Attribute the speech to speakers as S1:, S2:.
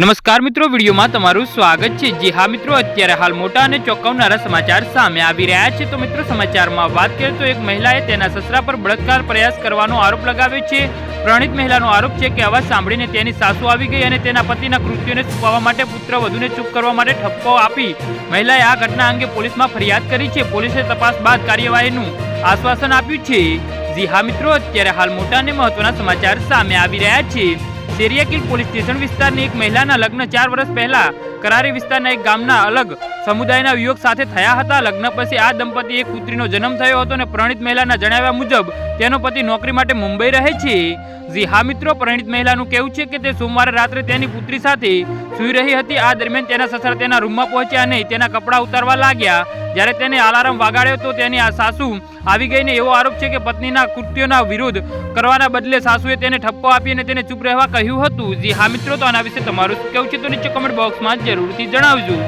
S1: નમસ્કાર મિત્રો, વિડીયોમાં તમારું સ્વાગત છે. જી હા મિત્રો, અત્યારે હાલ મોટા અને ચોંકાવનારા સમાચાર સામે આવી રહ્યા છે. તો મિત્રો, સમાચારમાં વાત કરીએ તો એક મહિલાએ તેના સસરા પર બળાત્કાર પ્રયાસ કરવાનો આરોપ લગાવ્યો છે. પ્રણીત મહિલાનો આરોપ છે કે અવાજ સાંભળીને તેની સાસુ આવી ગઈ અને તેના પતિના કૃત્યોને છુપાવવા માટે પુત્ર વધુને ચૂપ કરવા માટે ઠપકો આપી મહિલાએ આ ઘટના અંગે પોલીસમાં ફરિયાદ કરી છે. પોલીસે તપાસ બાદ કાર્યવાહીનું આશ્વાસન આપ્યું છે. જી હા મિત્રો, અત્યારે હાલ મોટા અને મહત્વના સમાચાર સામે આવી રહ્યા છે. સેરિયાકીલ પોલીસ સ્ટેશન વિસ્તારની એક મહિલાના લગ્ન ચાર વર્ષ પહેલા કરારી વિસ્તારના એક ગામના અલગ સમુદાયના યુવક સાથે થયા હતા. લગ્ન પછી આ દંપતી એક પુત્રીનો જન્મ થયો હતો અને પ્રણીત મહિલાના જણાવ્યા મુજબ તેનો પતિ નોકરી માટે મુંબઈ રહે છે. જી હા મિત્રો, પ્રણીત મહિલાનું કહેવું છે કે તે સોમવારે રાત્રે તેની પુત્રી સાથે સૂઈ રહી હતી. આ દરમિયાન તેના સસરા તેના રૂમમાં પહોંચ્યા નહીં તેના કપડાં ઉતારવા લાગ્યા. જ્યારે તેને અલાર્મ વગાડ્યો તો તેની આ સાસુ આવી ગઈને એવો આરોપ છે કે પત્નીના કૃત્યોના વિરોધ કરવાના બદલે સાસુએ તેને ઠપકો આપી અને તેને ચૂપ રહેવા કહ્યું હતું. જી હા મિત્રો, તો આના વિશે તમારું કેવું છે તો નીચે કમેન્ટ બોક્સમાં જરૂરથી જણાવજો.